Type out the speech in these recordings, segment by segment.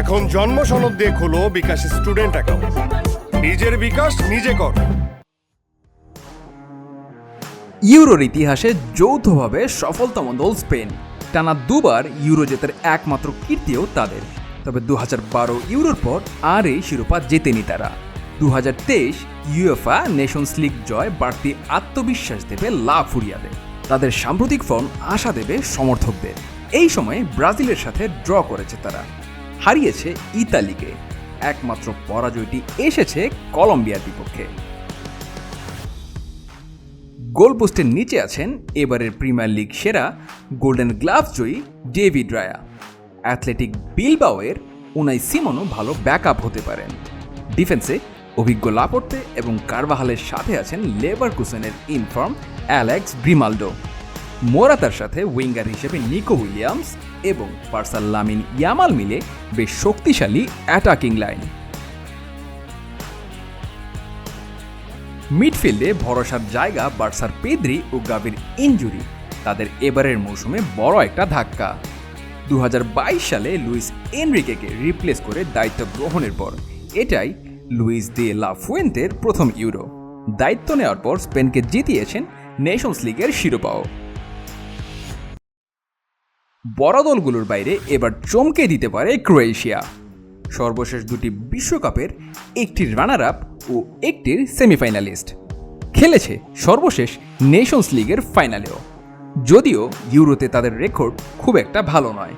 এখন জন্ম সনদ দিয়ে খোলো বিকাশ স্টুডেন্ট অ্যাকাউন্ট। নিজের বিকাশ নিজে কর। ইউরোর ইতিহাসে যৌথভাবে সফলতম দল স্পেন। টানা দুবার ইউরো জেতার একমাত্র কীর্তিও তাদের। তবে দু বারো ইউরোর পর আর এই শিরোপা জেতেনি তারা। দু হাজার তেইশ ইউএফা নেশনস লিগ জয় বাড়তি আত্মবিশ্বাস দেবে লা ফুরিয়াদের তাদের সাম্প্রতিক ফর্ম আশা দেবে সমর্থকদের। এই সময়ে ব্রাজিলের সাথে ড্র করেছে তারা। হারিয়েছে ইতালিকে। একমাত্র পরাজয়টি এসেছে কলম্বিয়ার বিপক্ষে। গোলপোস্টের নিচে আছেন এবারের প্রিমিয়ার লিগ সেরা গোল্ডেন গ্লাভস জয়ী ডেভিড রায়া। অ্যাথলেটিক বিলবাওয়ের উনাই সিমনও ভালো ব্যাকআপ হতে পারেন। ডিফেন্সে অভিজ্ঞ লাপর্তে এবং কারবাহালের সাথে আছেন লেবার কুসেনের ইনফর্ম অ্যালেক্স গ্রিমাল্ডো। মোরাতার সাথে উইঙ্গার হিসেবে নিকো উইলিয়ামস এবং পার্সাল লামিন ইয়ামাল মিলে বেশ শক্তিশালী অ্যাটাকিং লাইন। মিডফিল্ডে ভরসার জায়গা বার্সার পেদ্রি ও গাবির ইনজুরি, তাদের এবারের মৌসুমে বড় একটা ধাক্কা। দু হাজার বাইশ সালে লুইস এনরিকেকে রিপ্লেস করে দায়িত্ব গ্রহণের পর, এটাই লুইস দে লা ফুয়েন্তের প্রথম ইউরো। দায়িত্ব নেওয়ার পর স্পেনকে জিতিয়েছেন নেশনস লিগের শিরোপাও। বড় দলগুলোর বাইরে এবার চমকে দিতে পারে ক্রোয়েশিয়া। সর্বশেষ দুটি বিশ্বকাপের একটির রানার আপ ও একটির সেমিফাইনালিস্ট। খেলেছে সর্বশেষ নেশনস লিগের ফাইনালেও। যদিও ইউরোতে তাদের রেকর্ড খুব একটা ভালো নয়।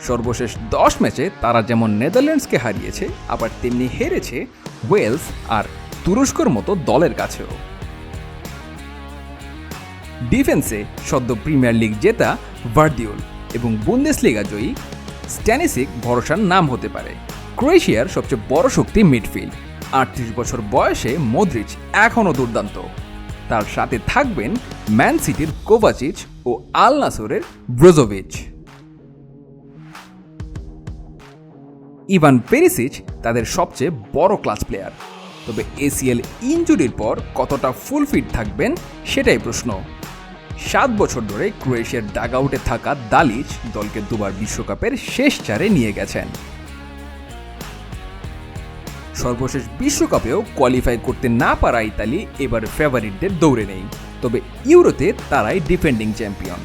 সর্বশেষ দশ ম্যাচে তারা যেমন নেদারল্যান্ডসকে হারিয়েছে, আবার তেমনি হেরেছে ওয়েলস আর তুরস্কর মতো দলের কাছেও। ডিফেন্সে সদ্য প্রিমিয়ার লিগ জেতা ভার্দিওল এবং বুন্দেসলিগা জয়ী স্ট্যানিসিক ভরসার নাম হতে পারে। ক্রোয়েশিয়ার সবচেয়ে বড় শক্তি মিডফিল্ড। আটত্রিশ বছর বয়সে মদ্রিচ এখনও দুর্দান্ত। তার সাথে থাকবেন ম্যান সিটির কোভাচিচ ও আল নাসরের ব্রোজোভিচ। ইভান পেরিসিচ তাদের সবচেয়ে বড় ক্লাস প্লেয়ার। তবে এসিএল ইনজুরির পর কতটা ফুল ফিট থাকবেন সেটাই প্রশ্ন। সাত বছর ধরে ক্রোয়েশিয়ার ডাগআউটে থাকা দালিচ দলকে দুবার বিশ্বকাপের শেষ চারে নিয়ে গেছেন। সর্বশেষ বিশ্বকাপেও কোয়ালিফাই করতে না পারা ইতালি এবার ফেভারিটদের দৌড়ে নেই। তবে ইউরোতে তারাই ডিফেন্ডিং চ্যাম্পিয়ন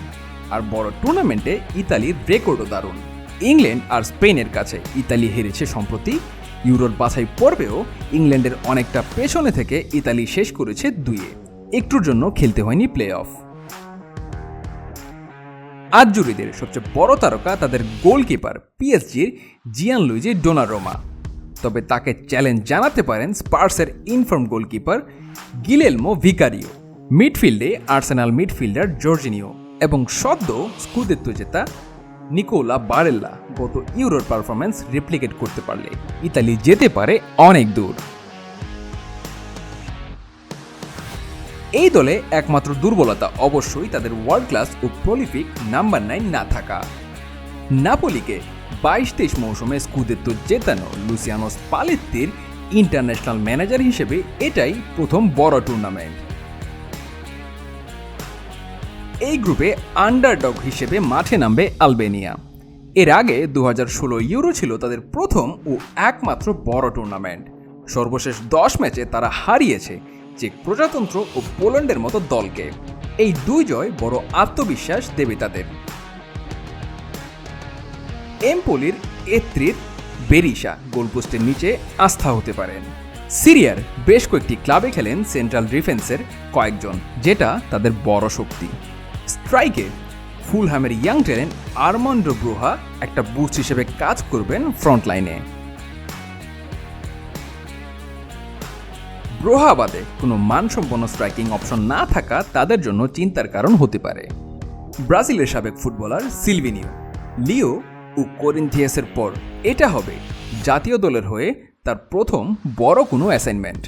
আর বড় টুর্নামেন্টে ইতালির রেকর্ডও দারুণ। ইংল্যান্ড আর স্পেনের কাছে ইতালি হেরেছে সম্প্রতি। ইউরোর বাছাই পর্বেও ইংল্যান্ডের অনেকটা পেছনে থেকে ইতালি শেষ করেছে দুইয়ে। একটুর জন্য খেলতে হয়নি প্লে অফ আজজুরিদের সবচেয়ে বড় তারকা তাদের গোলকিপার পিএসজির জিয়ান লুইজি ডোনারোমা। তবে তাকে চ্যালেঞ্জ জানাতে পারেন স্পার্সের ইনফর্ম গোলকিপার গিলেলমো ভিকারিও। মিডফিল্ডে আর্সেনাল মিডফিল্ডার জর্জিনিও এবং সদ্য স্কুদেত্ব জেতা নিকোলা বারেল্লা। গত ইউরোর পারফরমেন্স রেপ্লিকেট করতে পারলে ইতালি যেতে পারে অনেক দূর। এই দলে একমাত্র দুর্বলতা অবশ্যই তাদের ওয়ার্ল্ড ক্লাস ও প্রলিফিক নাম্বার নাইন না থাকা। নাপোলিকে বাইশ তেইশ মৌসুমে স্কুদেত্তো জেতানো লুসিয়ানোস পালেত্তির ইন্টারন্যাশনাল ম্যানেজার হিসেবে এটাই প্রথম বড় টুর্নামেন্ট এই গ্রুপে আন্ডারডগ হিসেবে মাঠে নামবে আলবেনিয়া। এর আগে দু ষোলো ইউরো ছিল তাদের প্রথম ও একমাত্র বড় টুর্নামেন্ট সর্বশেষ দশ ম্যাচে তারা হারিয়েছে চেক প্রজাতন্ত্র ও পোল্যান্ডের মতো দলকে। এই দুই জয় বড় আত্মবিশ্বাস দেবে তাদের। এমপোলির এত্রির বেরিসা গোলপোস্টের নিচে আস্থা হতে পারেন সিরিয়ার বেশ কয়েকটি ক্লাবে খেলেন সেন্ট্রাল ডিফেন্সের কয়েকজন, যেটা তাদের বড় শক্তি। স্ট্রাইকে ফুলহ্যামের ইয়াং ট্যালেন্ট আর্মান্ডো ব্রোহা একটা বুস্ট হিসেবে কাজ করবেন ফ্রন্ট ব্রোহা কোনো মানসম্পন্ন স্ট্রাইকিং অপশন না থাকা তাদের জন্য চিন্তার কারণ হতে পারে। ব্রাজিলের সাবেক ফুটবলার সিলভিনিও, লিও ও করিন্থিয়াসের পর এটা হবে জাতীয় দলের হয়ে তার প্রথম বড় কোনো অ্যাসাইনমেন্ট